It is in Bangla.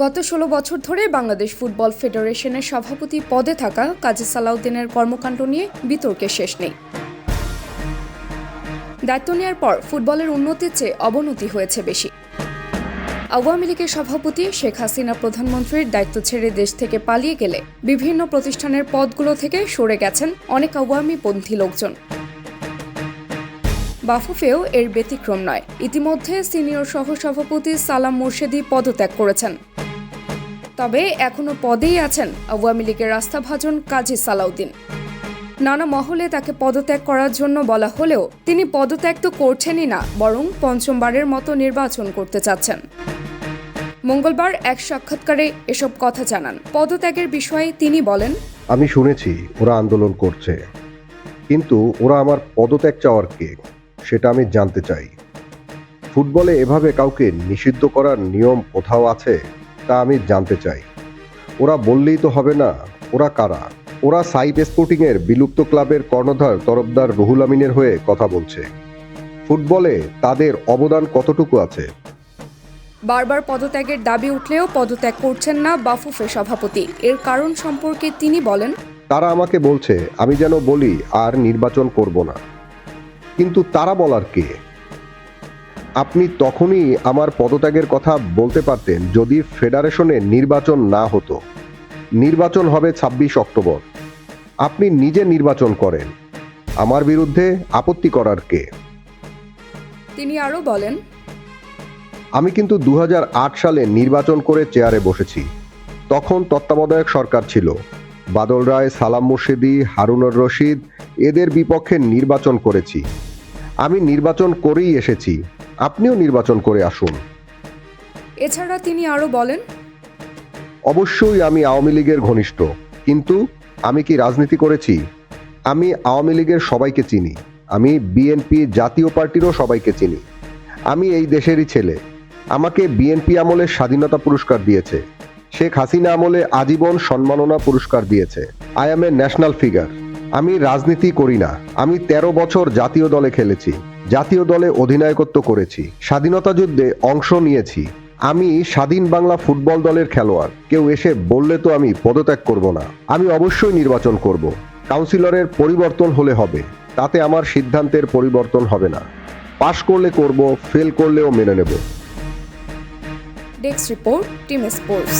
গত ষোলো বছর ধরে বাংলাদেশ ফুটবল ফেডারেশনের সভাপতি পদে থাকা কাজী সালাউদ্দিনের কর্মকাণ্ড নিয়ে বিতর্কের শেষ নেই। দায়িত্ব নেওয়ার পর ফুটবলের উন্নতির চেয়ে অবনতি হয়েছে বেশি। আওয়ামী লীগের সভাপতি শেখ হাসিনা প্রধানমন্ত্রীর দায়িত্ব ছেড়ে দেশ থেকে পালিয়ে গেলে বিভিন্ন প্রতিষ্ঠানের পদগুলো থেকে সরে গেছেন অনেক আওয়ামী পন্থী লোকজন। বাফুফেও এর ব্যতিক্রম নয়। ইতিমধ্যে সিনিয়র সহসভাপতি সালাম মুর্শেদি পদত্যাগ করেছেন। তবে এখনও পদেই আছেন আওয়ামী লীগের রাস্তাভাজন কাজী সালাউদ্দিন। নানা মহলে তাকে পদত্যাগ করার জন্য বলা হলেও তিনি পদত্যাগ তো করছেনই না, বরং পঞ্চমবারের মতো নির্বাচন করতে চাচ্ছেন। মঙ্গলবার এক সাক্ষাৎকারে এসব কথা জানান। পদত্যাগের বিষয়ে তিনি বলেন, আমি শুনেছি ওরা আন্দোলন করছে, কিন্তু ওরা আমার পদত্যাগ চাওয়ার কে? সেটা আমি জানতে চাই। ফুটবলে এভাবে কাউকে নিষিদ্ধ করার নিয়ম কোথাও আছে তা আমি জানতে চাই। ওরা বললেই তো হবে না ওরা কারা? ওরা সাইড স্পোর্টিংয়ের বিলুপ্ত ক্লাবের কর্ণধার তরফদার রুহুল আমিনের হয়ে কথা বলছে। ফুটবলে তাদের অবদান কতটুকু আছে? বারবার পদত্যাগের দাবি উঠলেও পদত্যাগ করছেন না বাফুফে সভাপতি। এর কারণ সম্পর্কে তিনি বলেন তারা আমাকে বলছে আমি যেন বলি আর নির্বাচন করব না। কিন্তু তারা বলার কে? আপনি তখনই আমার পদত্যাগের কথা বলতে পারতেন যদি ফেডারেশনে নির্বাচন না হতো। নির্বাচন হবে ছাব্বিশ অক্টোবর। আপনি নিজে নির্বাচন করেন। আমার বিরুদ্ধে আপত্তি করার কে? তিনি আরও বলেন আমি কিন্তু দু হাজার আট সালে নির্বাচন করে চেয়ারে বসেছি। তখন তত্ত্বাবধায়ক সরকার ছিল। বাদল রায় সালাম মুর্শিদি হারুনুর রশিদ এদের বিপক্ষে নির্বাচন করেছি। আমি নির্বাচন করেই এসেছি। আপনিও নির্বাচন করে আসুন। এছাড়া তিনি আরও বলেন অবশ্যই আমি আওয়ামী লীগের ঘনিষ্ঠ কিন্তু আমি কি রাজনীতি করেছি? আমি আওয়ামী লীগের সবাইকে চিনি। আমি বিএনপি জাতীয় পার্টিরও সবাইকে চিনি। আমি এই দেশেরই ছেলে। আমাকে বিএনপি আমলে স্বাধীনতা পুরস্কার দিয়েছে। শেখ হাসিনা আমলে আজীবন সম্মাননা পুরস্কার দিয়েছে। I am a national figure আমি রাজনীতি করি না। আমি ১৩ বছর জাতীয় দলে খেলেছি, জাতীয় দলে অধিনায়কত্ব করেছি, স্বাধীনতা যুদ্ধে অংশ নিয়েছি। আমি স্বাধীন বাংলা ফুটবল দলের খেলোয়াড়, কেউ এসে বললে তো আমি পদত্যাগ করব না। আমি অবশ্যই নির্বাচন করব। কাউন্সিলরের পরিবর্তন হলে হবে, তাতে আমার সিদ্ধান্তের পরিবর্তন হবে না। পাশ করলে করব, ফেল করলেও মেনে নেব। Desk report team sports